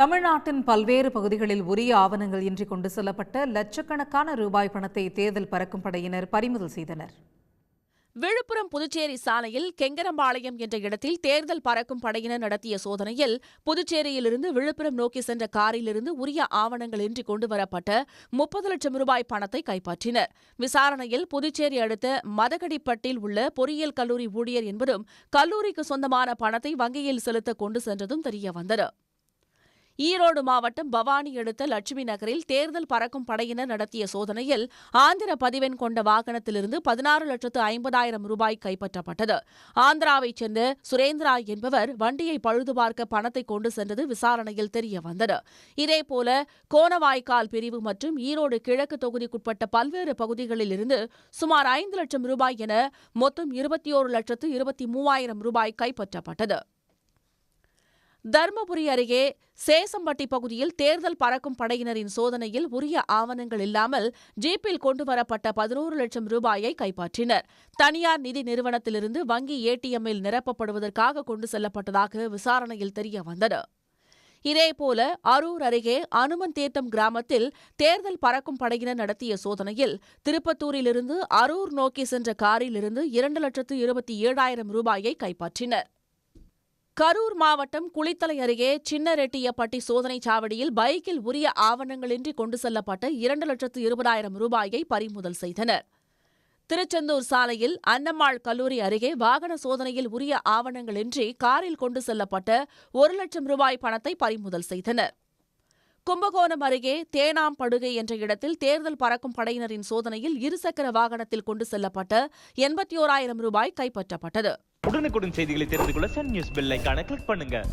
தமிழ்நாட்டின் பல்வேறு பகுதிகளில் உரிய ஆவணங்கள் இன்றி கொண்டு செல்லப்பட்ட லட்சக்கணக்கான ரூபாய் பணத்தை தேர்தல் பறக்கும் படையினர் பறிமுதல் செய்தனர். விழுப்புரம் புதுச்சேரி சாலையில் கெங்கரம்பாளையம் என்ற இடத்தில் தேர்தல் பறக்கும் படையினர் நடத்திய சோதனையில் புதுச்சேரியிலிருந்து விழுப்புரம் நோக்கி சென்ற காரிலிருந்து உரிய ஆவணங்கள் இன்றி கொண்டுவரப்பட்ட முப்பது லட்சம் ரூபாய் பணத்தை கைப்பற்றினர். விசாரணையில் புதுச்சேரி அடுத்த மதகடிப்பட்டில் உள்ள பொறியியல் கல்லூரி ஊழியர் என்பதும் கல்லூரிக்கு சொந்தமான பணத்தை வங்கியில் செலுத்த கொண்டு சென்றதும் தெரியவந்தது ஈரோடு மாவட்டம் பவானி அடுத்த லட்சுமி நகரில் தேர்தல் பறக்கும் படையினர் நடத்திய சோதனையில் ஆந்திர பதிவெண் கொண்ட வாகனத்திலிருந்து பதினாறு லட்சத்து ஐம்பதாயிரம் ரூபாய் கைப்பற்றப்பட்டது. ஆந்திராவைச் சேர்ந்த சுரேந்திரா என்பவர் வண்டியை பழுது பார்க்க பணத்தை கொண்டு சென்றது விசாரணையில் தெரிய வந்தது இதேபோல கோணவாய்க்கால் பிரிவு மற்றும் ஈரோடு கிழக்கு தொகுதிக்குட்பட்ட பல்வேறு பகுதிகளில் இருந்து சுமார் ஐந்து லட்சம் ரூபாய் என மொத்தம் இருபத்தி ஒரு லட்சத்து இருபத்தி மூவாயிரம் ரூபாய் கைப்பற்றப்பட்டது. தருமபுரி அருகே சேசம்பட்டி பகுதியில் தேர்தல் பறக்கும் படையினரின் சோதனையில் உரிய ஆவணங்கள் இல்லாமல் ஜீப்பில் கொண்டுவரப்பட்ட பதினோரு லட்சம் ரூபாயை கைப்பற்றினர். தனியார் நிதி நிறுவனத்திலிருந்து வங்கி ஏடிஎம்மில் நிரப்பப்படுவதற்காக கொண்டு செல்லப்பட்டதாக விசாரணையில் தெரிய வந்தது இதேபோல அரூர் அருகே அனுமன் தீர்த்தம் கிராமத்தில் தேர்தல் பறக்கும் படையினர் நடத்திய சோதனையில் திருப்பத்தூரிலிருந்து அரூர் நோக்கி சென்ற காரிலிருந்து இரண்டு லட்சத்து இருபத்தி ஏழாயிரம் ரூபாயை கைப்பற்றினர். கரூர் மாவட்டம் குளித்தலை அருகே சின்னரெட்டியப்பட்டி சோதனைச் சாவடியில் பைக்கில் உரிய ஆவணங்களின்றி கொண்டு செல்லப்பட்ட இரண்டு லட்சத்து இருபதாயிரம் ரூபாயை பறிமுதல் செய்தனர். திருச்செந்தூர் சாலையில் அன்னம்மாள் கல்லூரி அருகே வாகன சோதனையில் உரிய ஆவணங்களின்றி காரில் கொண்டு செல்லப்பட்ட ஒரு லட்சம் ரூபாய் பணத்தை பறிமுதல் செய்தனர். கும்பகோணம் அருகே தேனாம்படுகை என்ற இடத்தில் தேர்தல் பறக்கும் படையினரின் சோதனையில் இருசக்கர வாகனத்தில் கொண்டு செல்லப்பட்ட எண்பத்தி ஓராயிரம் ரூபாய் கைப்பற்றப்பட்டது. உடனுக்குடன் செய்திகளை தெரிந்து கொள்ள சன் நியூஸ் பெல் கிளிக் பண்ணுங்க.